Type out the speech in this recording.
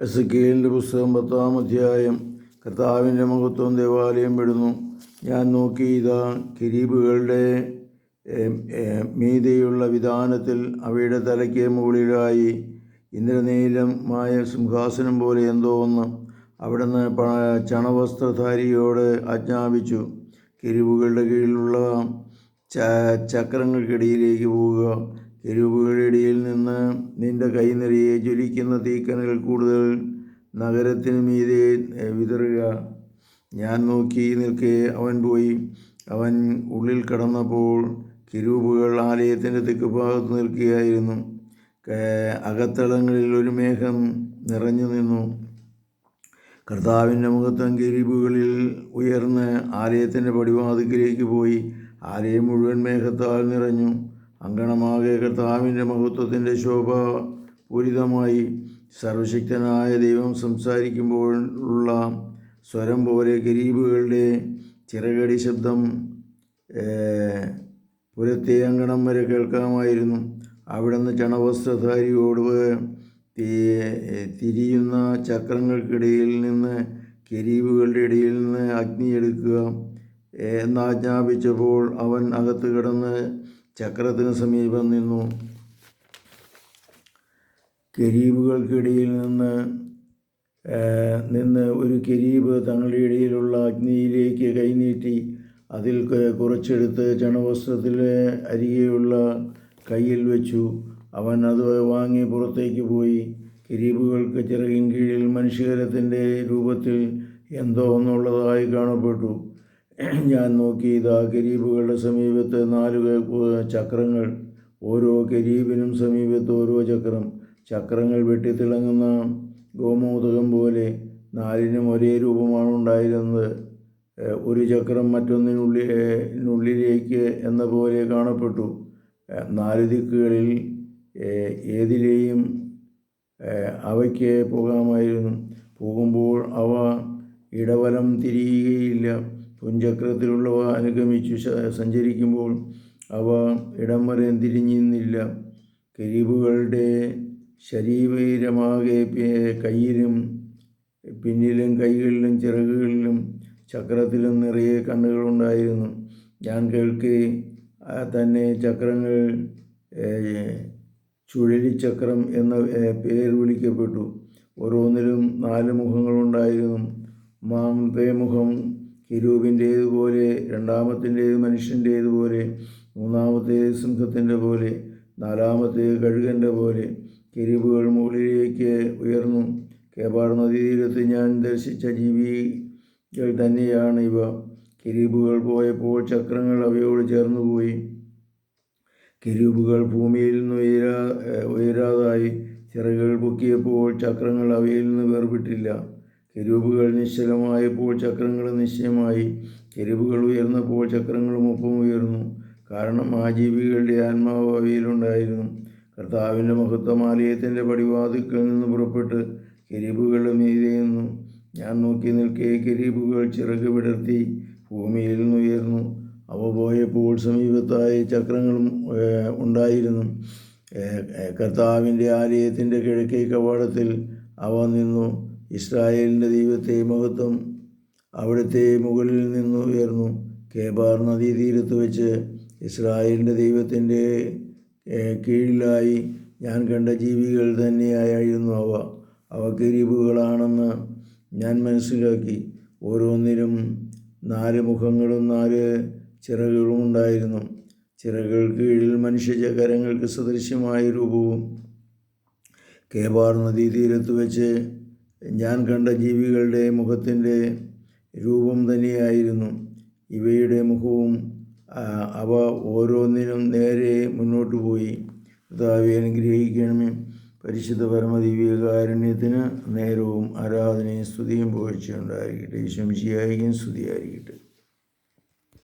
S കെയിലിന്റെ പുസ്തകം പത്താം അധ്യായം കർത്താവിന്റെ മഹത്വം ദേവാലയം വിടുന്നു ഞാൻ നോക്കി ഇതാ കിരീബുകളുടെ മീതിയുള്ള വിധാനത്തിൽ അവയുടെ തലയ്ക്ക് മുകളിലായി ഇന്ദ്രനീലമായ സിംഹാസനം പോലെ എന്തോ ഒന്ന് അവിടുന്ന് ചണവസ്ത്രധാരിയോട് ആജ്ഞാപിച്ചു. കിരിവുകളുടെ കീഴിലുള്ള ചക്രങ്ങൾക്കിടയിലേക്ക് പോവുക. കിരുവുകളുടെ ഇടയിൽ നിന്ന് നിന്റെ കൈ നിറയെ ജ്വലിക്കുന്ന തീക്കനൽ കൂടുതൽ നഗരത്തിന് മീതെ വിതറുക. ഞാൻ നോക്കി നിൽക്കെ അവൻ പോയി. അവൻ ഉള്ളിൽ കടന്നപ്പോൾ കിരൂപുകൾ ആലയത്തിന്റെ തെക്ക് ഭാഗത്ത് നിൽക്കുകയായിരുന്നു. അകത്തളങ്ങളിൽ ഒരു മേഘം നിറഞ്ഞു നിന്നു. കർത്താവിന്റെ മുഖത്തം കിരീബുകളിൽ ഉയർന്ന് ആലയത്തിന്റെ പടിവാതിക്കിലേക്ക് പോയി. ആലയം മുഴുവൻ മേഘത്താൽ നിറഞ്ഞു. അങ്കണമാകെ കർത്താവിന്റെ മഹത്വത്തിന്റെ ശോഭ പൂരിതമായി സർവശക്തനായ ദൈവം സംസാരിക്കുമ്പോഴുള്ള സ്വരം പോലെ ഗരീബുകളുടെ ചിറകടി ശബ്ദം പുരത്തെ അങ്കണം വരെ കേൾക്കാമായിരുന്നു. അവിടുന്ന് ചണവസ്ത്രധാരിയോട് തിരിയുന്ന ചക്രങ്ങൾക്കിടയിൽ നിന്ന് കെരീബുകളുടെ ഇടയിൽ നിന്ന് അഗ്നിയെടുക്കുക എന്നാജ്ഞാപിച്ചപ്പോൾ അവൻ അകത്ത് കിടന്ന് ചക്രത്തിന് സമീപം നിന്നു. കരീബുകൾക്കിടയിൽ നിന്ന് നിന്ന് ഒരു കരീബ് തങ്ങളുടെ ഇടയിലുള്ള അഗ്നിയിലേക്ക് കൈനീട്ടി അതിൽ കുറച്ചെടുത്ത് ചണവസ്ത്രത്തിലെ അരികെയുള്ള കയ്യിൽ വെച്ചു. അവൻ അത് വാങ്ങി പുറത്തേക്ക് പോയി. കിരീബുകൾക്ക് ചിറകിൻ കീഴിൽ മനുഷ്യകരത്തിന്റെ രൂപത്തിൽ എന്തോ ഒന്നുള്ളതായി കാണപ്പെട്ടു. ഞാൻ നോക്കി ഇതാ കരീബുകളുടെ സമീപത്ത് നാല് ചക്രങ്ങൾ. ഓരോ കരീബിനും സമീപത്ത് ഓരോ ചക്രം. ചക്രങ്ങൾ വെട്ടിത്തിളങ്ങുന്ന ഗോമോദകം പോലെ നാലിനും ഒരേ രൂപമാണ് ഉണ്ടായിരുന്നത്. ഒരു ചക്രം മറ്റൊന്നിനുള്ളി നുള്ളിലേക്ക് എന്ന പോലെ കാണപ്പെട്ടു. നാല് ദിക്കുകളിൽ ഏതിലെയും അവയ്ക്ക് പോകാമായിരുന്നു. പോകുമ്പോൾ അവ ഇടവലം തിരിയുകയില്ല. പുഞ്ചക്രത്തിലുള്ളവ അനുഗമിച്ചു സഞ്ചരിക്കുമ്പോൾ അവ ഇടം വരെ തിരിഞ്ഞിരുന്നില്ല. കരീബുകളുടെ ശരീരമാകെ കയ്യിലും പിന്നിലും കൈകളിലും ചിറകുകളിലും ചക്രത്തിലും നിറയെ കണ്ണുകളുണ്ടായിരുന്നു. ഞാൻ കേൾക്കെ തന്നെ ചക്രങ്ങൾ ചുഴലിച്ചക്രം എന്ന പേര് വിളിക്കപ്പെട്ടു. ഓരോന്നിലും നാല് മുഖങ്ങളുണ്ടായിരുന്നു. മാമത്തെ മുഖം കിരൂപിന്റേതുപോലെ രണ്ടാമത്തിന്റേത് മനുഷ്യന്റേതുപോലെ മൂന്നാമത്തേത് സിംഹത്തിന്റെ പോലെ നാലാമത്തേത് കഴുകന്റെ പോലെ കിരീബുകൾ മുകളിലേക്ക് ഉയർന്നു. കേബാർ നദീതീരത്ത് ഞാൻ ദർശിച്ച ജീവികൾ തന്നെയാണ് ഇവ. കിരീബുകൾ പോയപ്പോൾ ചക്രങ്ങൾ അവയോട് ചേർന്നുപോയി. കിരീബുകൾ ഭൂമിയിൽ നിന്ന് ഉയരാ ഉയരാതായി. ചിറകുകൾ പൊക്കിയപ്പോൾ ചക്രങ്ങൾ അവയിൽ നിന്ന് വേർപെട്ടില്ല. കിരൂബുകൾ നിശ്ചലമായപ്പോൾ ചക്രങ്ങൾ നിശ്ചയമായി. കിരൂബുകൾ ഉയർന്നപ്പോൾ ചക്രങ്ങളും ഒപ്പം ഉയർന്നു. കാരണം ആ ജീവികളുടെ ആത്മാവ് അവയിലുണ്ടായിരുന്നു കർത്താവിന്റെ മഹത്വമാലയത്തിന്റെ പടിവാതിക്കൽ നിന്ന് പുറപ്പെട്ട് കിരീബുകളുടെ മീതെ ഞാൻ നോക്കി നിൽക്കെ കിരീബുകൾ ചിറക് വിടർത്തി ഭൂമിയിൽ നിന്ന് ഉയർന്നു. അവ പോയപ്പോൾ സമീപത്തായി ചക്രങ്ങളും ഉണ്ടായിരുന്നു. കർത്താവിന്റെ ആലയത്തിന്റെ കിഴക്കേ കവാടത്തിൽ അവ നിന്നു. ഇസ്രായേലിന്റെ ദൈവത്തെ മഹത്വം അവിടുത്തെ മുകളിൽ നിന്ന് ഉയർന്നു. കേബാർ നദീ തീരത്ത് വെച്ച് ഇസ്രായേലിന്റെ ദൈവത്തിന്റെ കീഴിലായി ഞാൻ കണ്ട ജീവികൾ തന്നെയായിരുന്നു അവ. അവ കിരീബുകളാണെന്ന് ഞാൻ മനസ്സിലാക്കി. ഓരോന്നിനും നാല് മുഖങ്ങളും നാല് ചിറകുകളും ഉണ്ടായിരുന്നു. ചിറകുകൾ കീഴിൽ മനുഷ്യചകരങ്ങൾക്ക് സദൃശ്യമായ രൂപവും. കേബാർ നദീ തീരത്ത് വെച്ച് ഞാൻ കണ്ട ജീവികളുടെ മുഖത്തിന്റെ രൂപം തന്നെയായിരുന്നു. ഇവയുടെ മുഖവും അവ ഓരോന്നിനും നേരെ മുന്നോട്ട് പോയി. കർത്താവെ അനുഗ്രഹിക്കണമേ. പരിശുദ്ധ പരമദിവ്യകാരുണ്യത്തിന് നേരവും ആരാധനയും സ്തുതിയും പോഴ്ചയുണ്ടായിരിക്കട്ടെ ശംശിയായിരിക്കും സ്തുതിയായിരിക്കട്ടെ.